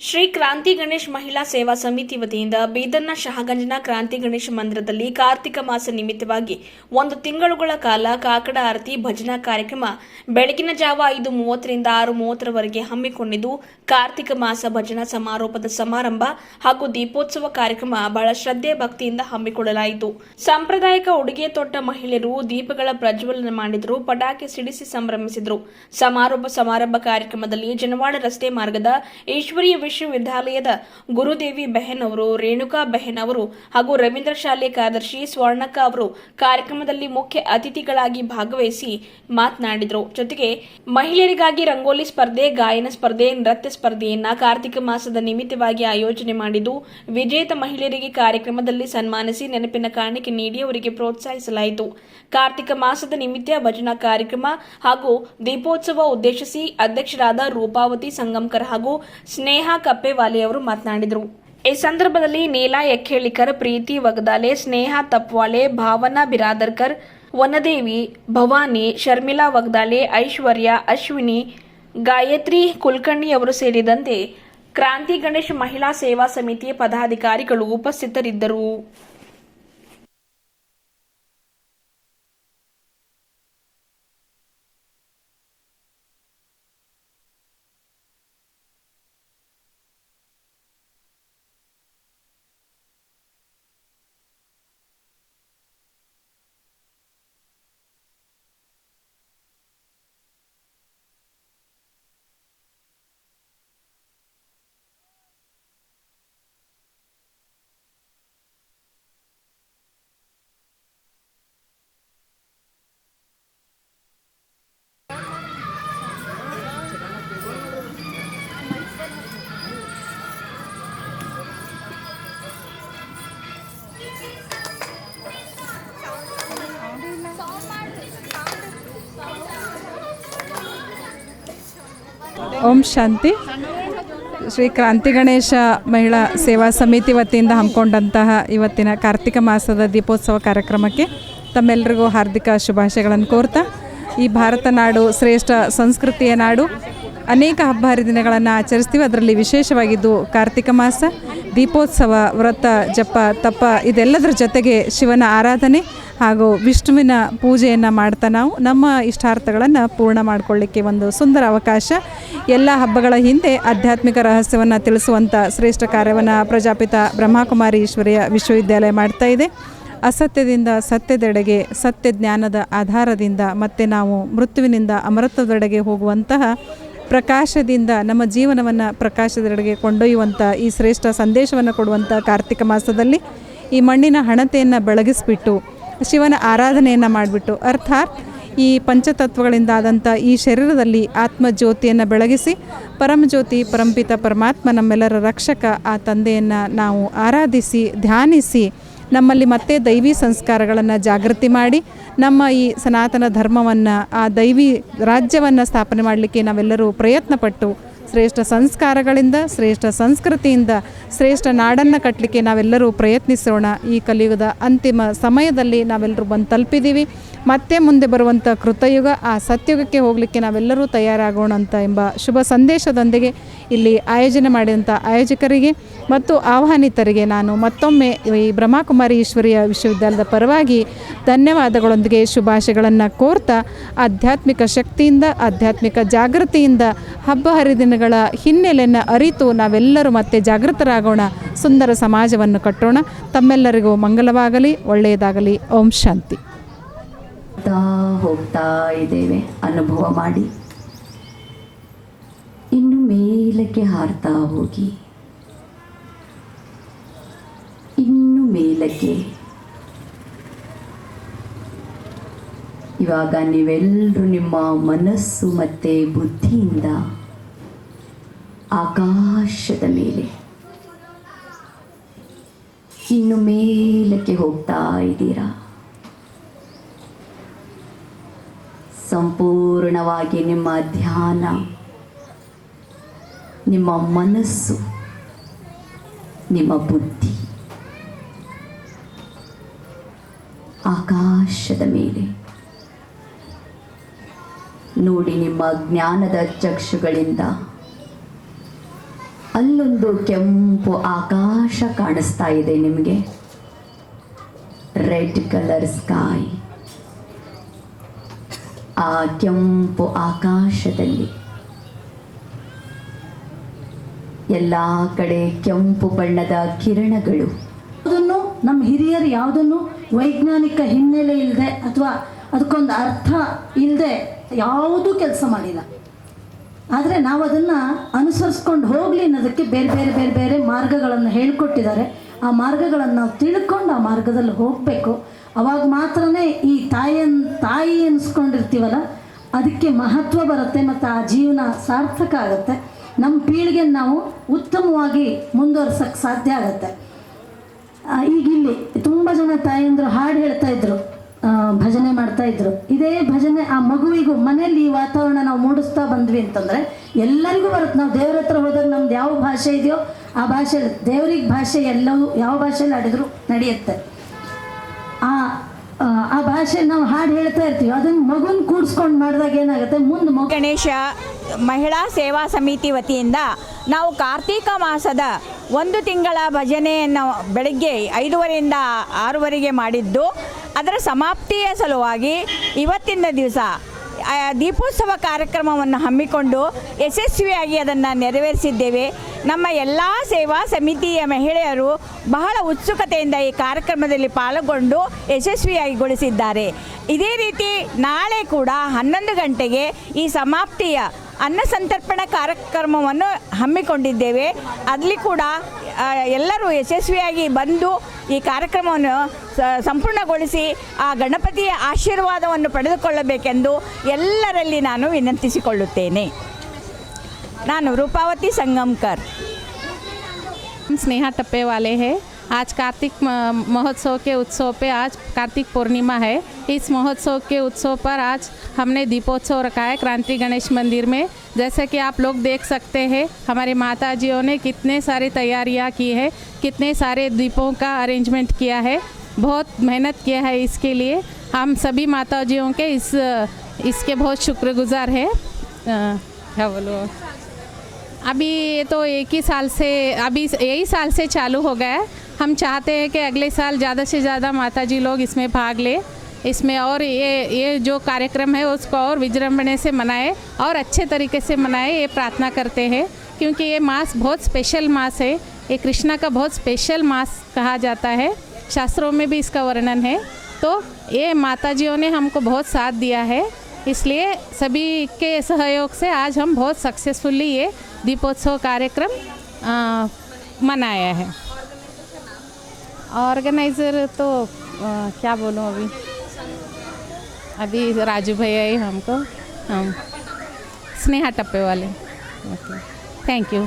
ಶ್ರೀ ಕ್ರಾಂತಿ ಗಣೇಶ್ ಮಹಿಳಾ ಸೇವಾ ಸಮಿತಿ ವತಿಯಿಂದ ಬೀದರ್ನ ಶಹಗಂಜನ ಕ್ರಾಂತಿ ಗಣೇಶ ಮಂದಿರದಲ್ಲಿ ಕಾರ್ತಿಕ ಮಾಸ ನಿಮಿತ್ತವಾಗಿ ಒಂದು ತಿಂಗಳುಗಳ ಕಾಲ ಕಾಕಡ ಆರತಿ ಭಜನಾ ಕಾರ್ಯಕ್ರಮ ಬೆಳಗಿನ ಜಾವ ಐದು ಮೂವತ್ತರಿಂದ ಆರು ಮೂವತ್ತರವರೆಗೆ ಹಮ್ಮಿಕೊಂಡಿದ್ದು ಕಾರ್ತಿಕ ಮಾಸ ಭಜನಾ ಸಮಾರೋಪದ ಸಮಾರಂಭ ಹಾಗೂ ದೀಪೋತ್ಸವ ಕಾರ್ಯಕ್ರಮ ಬಹಳ ಶ್ರದ್ಧೆ ಭಕ್ತಿಯಿಂದ ಹಮ್ಮಿಕೊಳ್ಳಲಾಯಿತು. ಸಾಂಪ್ರದಾಯಿಕ ಉಡುಗೆ ತೊಟ್ಟ ಮಹಿಳೆಯರು ದೀಪಗಳ ಪ್ರಜ್ವಲನ ಮಾಡಿದರು, ಪಟಾಕಿ ಸಿಡಿಸಿ ಸಂಭ್ರಮಿಸಿದರು. ಸಮಾರೋಪ ಸಮಾರಂಭ ಕಾರ್ಯಕ್ರಮದಲ್ಲಿ ಜನವಾಡ ರಸ್ತೆ ಮಾರ್ಗದ ಈಶ್ವರೀಯ ವಿಶ್ವವಿದ್ಯಾಲಯದ ಗುರುದೇವಿ ಬೆಹನ್ ಅವರು, ರೇಣುಕಾ ಬೆಹನ್ ಅವರು ಹಾಗೂ ರವೀಂದ್ರ ಶಾಲೆ ಕಾರ್ಯದರ್ಶಿ ಸ್ವರ್ಣಕ್ಕ ಅವರು ಕಾರ್ಯಕ್ರಮದಲ್ಲಿ ಮುಖ್ಯ ಅತಿಥಿಗಳಾಗಿ ಭಾಗವಹಿಸಿ ಮಾತನಾಡಿದರು. ಜೊತೆಗೆ, ಮಹಿಳೆಯರಿಗಾಗಿ ರಂಗೋಲಿ ಸ್ಪರ್ಧೆ, ಗಾಯನ ಸ್ಪರ್ಧೆ, ನೃತ್ಯ ಸ್ಪರ್ಧೆಯನ್ನ ಕಾರ್ತಿಕ ಮಾಸದ ನಿಮಿತ್ತವಾಗಿ ಆಯೋಜನೆ ಮಾಡಿದ್ದು, ವಿಜೇತ ಮಹಿಳೆಯರಿಗೆ ಕಾರ್ಯಕ್ರಮದಲ್ಲಿ ಸನ್ಮಾನಿಸಿ ನೆನಪಿನ ಕಾಣಿಕೆ ನೀಡಿ ಅವರಿಗೆ ಪ್ರೋತ್ಸಾಹಿಸಲಾಯಿತು. ಕಾರ್ತಿಕ ಮಾಸದ ನಿಮಿತ್ತ ಭಜನಾ ಕಾರ್ಯಕ್ರಮ ಹಾಗೂ ದೀಪೋತ್ಸವ ಉದ್ದೇಶಿಸಿ ಅಧ್ಯಕ್ಷರಾದ ರೂಪಾವತಿ ಸಂಗಮ್ಕರ್ ಹಾಗೂ ಸ್ನೇಹ ಕಪ್ಪೆವಾಲಿ ಅವರು ಮಾತನಾಡಿದರು. ಈ ಸಂದರ್ಭದಲ್ಲಿ ನೀಲಾ ಎಕ್ಕೇಳಿಕರ್ ಪ್ರೀತಿ ವಗದಾಲೆ, ಸ್ನೇಹ ತಪ್ವಾಲೆ, ಭಾವನಾ ಬಿರಾದರ್ಕರ್, ವನದೇವಿ, ಭವಾನಿ ಶರ್ಮಿಲಾ ವಗ್ದಾಲೆ, ಐಶ್ವರ್ಯ, ಅಶ್ವಿನಿ, ಗಾಯತ್ರಿ ಕುಲಕರ್ಣಿ ಅವರು ಸೇರಿದಂತೆ ಕ್ರಾಂತಿ ಗಣೇಶ್ ಮಹಿಳಾ ಸೇವಾ ಸಮಿತಿಯ ಪದಾಧಿಕಾರಿಗಳು ಉಪಸ್ಥಿತರಿದ್ದರು. ಓಂ ಶಾಂತಿ. ಶ್ರೀ ಕ್ರಾಂತಿ ಗಣೇಶ ಮಹಿಳಾ ಸೇವಾ ಸಮಿತಿ ವತಿಯಿಂದ ಹಮ್ಮಿಕೊಂಡಂತಹ ಇವತ್ತಿನ ಕಾರ್ತಿಕ ಮಾಸದ ದೀಪೋತ್ಸವ ಕಾರ್ಯಕ್ರಮಕ್ಕೆ ತಮ್ಮೆಲ್ಲರಿಗೂ ಹಾರ್ದಿಕ ಶುಭಾಶಯಗಳನ್ನು ಕೋರ್ತಾ, ಈ ಭಾರತ ನಾಡು ಶ್ರೇಷ್ಠ ಸಂಸ್ಕೃತಿಯ ನಾಡು. ಅನೇಕ ಹಬ್ಬ ಹರಿದಿನಗಳನ್ನು ಆಚರಿಸ್ತೀವಿ. ಅದರಲ್ಲಿ ವಿಶೇಷವಾಗಿದ್ದು ಕಾರ್ತಿಕ ಮಾಸ. ದೀಪೋತ್ಸವ, ವ್ರತ, ಜಪ, ತಪ ಇದೆಲ್ಲದರ ಜೊತೆಗೆ ಶಿವನ ಆರಾಧನೆ ಹಾಗೂ ವಿಷ್ಣುವಿನ ಪೂಜೆಯನ್ನು ಮಾಡ್ತಾ ನಾವು. ನಮ್ಮ ಇಷ್ಟಾರ್ಥಗಳನ್ನು ಪೂರ್ಣ ಮಾಡಿಕೊಳ್ಳಿಕ್ಕೆ ಒಂದು ಸುಂದರ ಅವಕಾಶ. ಎಲ್ಲ ಹಬ್ಬಗಳ ಹಿಂದೆ ಆಧ್ಯಾತ್ಮಿಕ ರಹಸ್ಯವನ್ನು ತಿಳಿಸುವಂಥ ಶ್ರೇಷ್ಠ ಕಾರ್ಯವನ್ನು ಪ್ರಜಾಪಿತ ಬ್ರಹ್ಮಕುಮಾರಿ ಈಶ್ವರಿಯ ವಿಶ್ವವಿದ್ಯಾಲಯ ಮಾಡ್ತಾ ಇದೆ. ಅಸತ್ಯದಿಂದ ಸತ್ಯದೆಡೆಗೆ ಸತ್ಯ ಜ್ಞಾನದ ಆಧಾರದಿಂದ ಮತ್ತೆ ನಾವು ಮೃತ್ಯುವಿನಿಂದ ಅಮೃತದೆಡೆಗೆ ಹೋಗುವಂತಹ ಪ್ರಕಾಶದಿಂದ ನಮ್ಮ ಜೀವನವನ್ನು ಪ್ರಕಾಶದೆಡೆಗೆ ಕೊಂಡೊಯ್ಯುವಂಥ ಈ ಶ್ರೇಷ್ಠ ಸಂದೇಶವನ್ನು ಕೊಡುವಂಥ ಕಾರ್ತಿಕ ಮಾಸದಲ್ಲಿ ಈ ಮಣ್ಣಿನ ಹಣತೆಯನ್ನು ಬೆಳಗಿಸ್ಬಿಟ್ಟು, ಶಿವನ ಆರಾಧನೆಯನ್ನು ಮಾಡಿಬಿಟ್ಟು, ಅರ್ಥಾತ್ ಈ ಪಂಚತತ್ವಗಳಿಂದಾದಂಥ ಈ ಶರೀರದಲ್ಲಿ ಆತ್ಮಜ್ಯೋತಿಯನ್ನು ಬೆಳಗಿಸಿ, ಪರಮಜ್ಯೋತಿ, ಪರಂಪಿತ ಪರಮಾತ್ಮ ನಮ್ಮೆಲ್ಲರ ರಕ್ಷಕ, ಆ ತಂದೆಯನ್ನು ನಾವು ಆರಾಧಿಸಿ, ಧ್ಯಾನಿಸಿ, ನಮ್ಮಲ್ಲಿ ಮತ್ತೆ ದೈವಿ ಸಂಸ್ಕಾರಗಳನ್ನು ಜಾಗೃತಿ ಮಾಡಿ ನಮ್ಮ ಈ ಸನಾತನ ಧರ್ಮವನ್ನು ಆ ದೈವಿ ರಾಜ್ಯವನ್ನು ಸ್ಥಾಪನೆ ಮಾಡಲಿಕ್ಕೆ ನಾವೆಲ್ಲರೂ ಪ್ರಯತ್ನಪಟ್ಟು ಶ್ರೇಷ್ಠ ಸಂಸ್ಕಾರಗಳಿಂದ, ಶ್ರೇಷ್ಠ ಸಂಸ್ಕೃತಿಯಿಂದ, ಶ್ರೇಷ್ಠ ನಾಡನ್ನು ಕಟ್ಟಲಿಕ್ಕೆ ನಾವೆಲ್ಲರೂ ಪ್ರಯತ್ನಿಸೋಣ. ಈ ಕಲಿಯುಗದ ಅಂತಿಮ ಸಮಯದಲ್ಲಿ ನಾವೆಲ್ಲರೂ ಬಂದು ತಲುಪಿದ್ದೀವಿ ಮತ್ತೆ ಮುಂದೆ ಬರುವಂಥ ಕೃತಯುಗ, ಆ ಸತ್ಯುಗಕ್ಕೆ ಹೋಗಲಿಕ್ಕೆ ನಾವೆಲ್ಲರೂ ತಯಾರಾಗೋಣ ಅಂತ ಎಂಬ ಶುಭ ಸಂದೇಶದೊಂದಿಗೆ ಇಲ್ಲಿ ಆಯೋಜನೆ ಮಾಡಿದಂಥ ಆಯೋಜಕರಿಗೆ ಮತ್ತು ಆಹ್ವಾನಿತರಿಗೆ ನಾನು ಮತ್ತೊಮ್ಮೆ ಈ ಬ್ರಹ್ಮಕುಮಾರಿ ಈಶ್ವರಿಯ ವಿಶ್ವವಿದ್ಯಾಲಯದ ಪರವಾಗಿ ಧನ್ಯವಾದಗಳೊಂದಿಗೆ ಶುಭಾಶಯಗಳನ್ನು ಕೋರ್ತಾ, ಆಧ್ಯಾತ್ಮಿಕ ಶಕ್ತಿಯಿಂದ, ಆಧ್ಯಾತ್ಮಿಕ ಜಾಗೃತಿಯಿಂದ ಹಬ್ಬ ಹರಿದಿನಗಳ ಹಿನ್ನೆಲೆಯನ್ನು ಅರಿತು ನಾವೆಲ್ಲರೂ ಮತ್ತೆ ಜಾಗೃತರಾಗೋಣ. ಸುಂದರ ಸಮಾಜವನ್ನು ಕಟ್ಟೋಣ. ತಮ್ಮೆಲ್ಲರಿಗೂ ಮಂಗಲವಾಗಲಿ, ಒಳ್ಳೆಯದಾಗಲಿ. ಓಂ ಶಾಂತಿ. ಹೋಗ್ತಾ ಇದ್ದೇವೆ. ಅನುಭವ ಮಾಡಿ. ಇನ್ನು ಮೇಲಕ್ಕೆ ಹಾರ್ತಾ ಹೋಗಿ. ಇನ್ನು ಮೇಲಕ್ಕೆ. ಇವಾಗ ನೀವೆಲ್ಲರೂ ನಿಮ್ಮ ಮನಸ್ಸು ಮತ್ತು ಬುದ್ಧಿಯಿಂದ ಆಕಾಶದ ಮೇಲೆ. ಇನ್ನು ಮೇಲಕ್ಕೆ ಹೋಗ್ತಾ ಇದ್ದೀರಾ? ಸಂಪೂರ್ಣವಾಗಿ ನಿಮ್ಮ ಧ್ಯಾನ, ನಿಮ್ಮ ಮನಸ್ಸು, ನಿಮ್ಮ ಬುದ್ಧಿ ಆಕಾಶದ ಮೇಲೆ. ನೋಡಿ ನಿಮ್ಮ ಜ್ಞಾನದ ಚಕ್ಷುಗಳಿಂದ ಅಲ್ಲೊಂದು ಕೆಂಪು ಆಕಾಶ ಕಾಣಿಸ್ತಾ ಇದೆ ನಿಮಗೆ. ರೆಡ್ ಕಲರ್ ಸ್ಕೈ ಆ ಕೆಂಪು ಆಕಾಶದಲ್ಲಿ. ಎಲ್ಲ ಕಡೆ ಕೆಂಪು ಬಣ್ಣದ ಕಿರಣಗಳು. ಅದನ್ನು ನಮ್ಮ ಹಿರಿಯರು ಯಾವುದನ್ನು ವೈಜ್ಞಾನಿಕ ಹಿನ್ನೆಲೆ ಇಲ್ಲದೆ ಅಥವಾ ಅದಕ್ಕೊಂದು ಅರ್ಥ ಇಲ್ಲದೆ ಯಾವುದೂ ಕೆಲಸ ಮಾಡಿಲ್ಲ. ಆದರೆ ನಾವು ಅದನ್ನು ಅನುಸರಿಸ್ಕೊಂಡು ಹೋಗಲಿ ಅನ್ನೋದಕ್ಕೆ ಬೇರೆ ಬೇರೆ ಬೇರೆ ಬೇರೆ ಮಾರ್ಗಗಳನ್ನು ಹೇಳ್ಕೊಟ್ಟಿದ್ದಾರೆ. ಆ ಮಾರ್ಗಗಳನ್ನು ನಾವು ತಿಳ್ಕೊಂಡು ಆ ಮಾರ್ಗದಲ್ಲಿ ಹೋಗಬೇಕು. ಅವಾಗ ಮಾತ್ರ ಈ ತಾಯಿಯನ್ ತಾಯಿ ಅನಿಸ್ಕೊಂಡಿರ್ತೀವಲ್ಲ ಅದಕ್ಕೆ ಮಹತ್ವ ಬರುತ್ತೆ ಮತ್ತು ಆ ಜೀವನ ಸಾರ್ಥಕ ಆಗುತ್ತೆ. ನಮ್ಮ ಪೀಳಿಗೆ ನಾವು ಉತ್ತಮವಾಗಿ ಮುಂದುವರ್ಸೋಕ್ಕೆ ಸಾಧ್ಯ ಆಗುತ್ತೆ. ಈಗ ಇಲ್ಲಿ ತುಂಬ ಜನ ತಾಯಿಯಂದರು ಹಾಡು ಹೇಳ್ತಾ ಇದ್ರು. ಆ, ಭಜನೆ ಮಾಡ್ತಾ ಇದ್ರು. ಇದೇ ಭಜನೆ ಆ ಮಗುವಿಗೂ ಮನೆಯಲ್ಲಿ ಈ ವಾತಾವರಣ ನಾವು ಮೂಡಿಸ್ತಾ ಬಂದ್ವಿ ಅಂತಂದ್ರೆ ಎಲ್ಲರಿಗೂ ಬರುತ್ತೆ. ನಾವು ದೇವ್ರ ಹತ್ರ ಹೋದಾಗ ನಮ್ದು ಯಾವ ಭಾಷೆ ಇದೆಯೋ ಆ ಭಾಷೆ ದೇವ್ರಿಗೆ ಭಾಷೆ ಎಲ್ಲವೂ ಯಾವ ಭಾಷೆಯಲ್ಲಿ ಆಡಿದ್ರು ನಡೆಯುತ್ತೆ. ಆ ಆ, ಭಾಷೆ ನಾವು ಹಾಡು ಹೇಳ್ತಾ ಇರ್ತೀವಿ. ಅದನ್ನ ಮಗುನ್ ಕೂಡಿಸ್ಕೊಂಡು ಮಾಡಿದಾಗ ಏನಾಗುತ್ತೆ? ಮುಂದೆ ಮಗು ಗಣೇಶ ಮಹಿಳಾ ಸೇವಾ ಸಮಿತಿ ವತಿಯಿಂದ ನಾವು ಕಾರ್ತೀಕ ಮಾಸದ ಒಂದು ತಿಂಗಳ ಭಜನೆಯನ್ನು ಬೆಳಗ್ಗೆ ಐದೂವರೆಯಿಂದ ಆರೂವರೆಗೆ ಮಾಡಿದ್ದು. ಅದರ ಸಮಾಪ್ತಿಯ ಸಲುವಾಗಿ ಇವತ್ತಿನ ದಿವಸ ದೀಪೋತ್ಸವ ಕಾರ್ಯಕ್ರಮವನ್ನು ಹಮ್ಮಿಕೊಂಡು ಯಶಸ್ವಿಯಾಗಿ ಅದನ್ನು ನೆರವೇರಿಸಿದ್ದೇವೆ. ನಮ್ಮ ಎಲ್ಲ ಸೇವಾ ಸಮಿತಿಯ ಮಹಿಳೆಯರು ಬಹಳ ಉತ್ಸುಕತೆಯಿಂದ ಈ ಕಾರ್ಯಕ್ರಮದಲ್ಲಿ ಪಾಲ್ಗೊಂಡು ಯಶಸ್ವಿಯಾಗಿಗೊಳಿಸಿದ್ದಾರೆ. ಇದೇ ರೀತಿ ನಾಳೆ ಕೂಡ ಹನ್ನೊಂದು ಗಂಟೆಗೆ ಈ ಸಮಾಪ್ತಿಯ ಅನ್ನ ಸಂತರ್ಪಣಾ ಕಾರ್ಯಕ್ರಮವನ್ನು ಹಮ್ಮಿಕೊಂಡಿದ್ದೇವೆ. ಅಲ್ಲಿ ಕೂಡ ಎಲ್ಲರೂ ಯಶಸ್ವಿಯಾಗಿ ಬಂದು ಈ ಕಾರ್ಯಕ್ರಮವನ್ನು ಸಂಪೂರ್ಣಗೊಳಿಸಿ ಆ ಗಣಪತಿಯ ಆಶೀರ್ವಾದವನ್ನು ಪಡೆದುಕೊಳ್ಳಬೇಕೆಂದು ಎಲ್ಲರಲ್ಲಿ ನಾನು ವಿನಂತಿಸಿಕೊಳ್ಳುತ್ತೇನೆ. ನಾನು ರೂಪಾವತಿ ಸಂಗಮ್ಕರ್. ಸ್ನೇಹ ತಪ್ಪೇವಾಲೆ ಹೇ. आज कार्तिक महोत्सव के उत्सव पे आज कार्तिक पूर्णिमा है। इस महोत्सव के उत्सव पर आज हमने दीपोत्सव रखा है क्रांति गणेश मंदिर में। जैसे कि आप लोग देख सकते हैं, हमारे माता जियों ने कितने सारे तैयारियाँ की है, कितने सारे दीपों का अरेंजमेंट किया है। बहुत मेहनत किया है इसके लिए। हम सभी माता जियों के इस, इसके बहुत शुक्रगुजार है। क्या बोलो? अभी ये तो एक ही साल से, अभी यही साल से चालू हो गया है। हम चाहते हैं कि अगले साल ज़्यादा से ज़्यादा माता जी लोग इसमें भाग लें। इसमें और ये ये जो कार्यक्रम है उसको और विजृंभणे से मनाए और अच्छे तरीके से मनाए, ये प्रार्थना करते हैं। क्योंकि ये मास बहुत स्पेशल मास है। ये कृष्णा का बहुत स्पेशल मास कहा जाता है। शास्त्रों में भी इसका वर्णन है। तो ये माताजियों ने हमको बहुत साथ दिया है। इसलिए सभी के सहयोग से आज हम बहुत सक्सेसफुली ये दीपोत्सव कार्यक्रम मनाया है। ऑर्गेनाइज़र तो आ, क्या बोलूँ अभी? अभी राजू भैया ही हमको हम स्नेहा टप्पे वाले। Okay thank you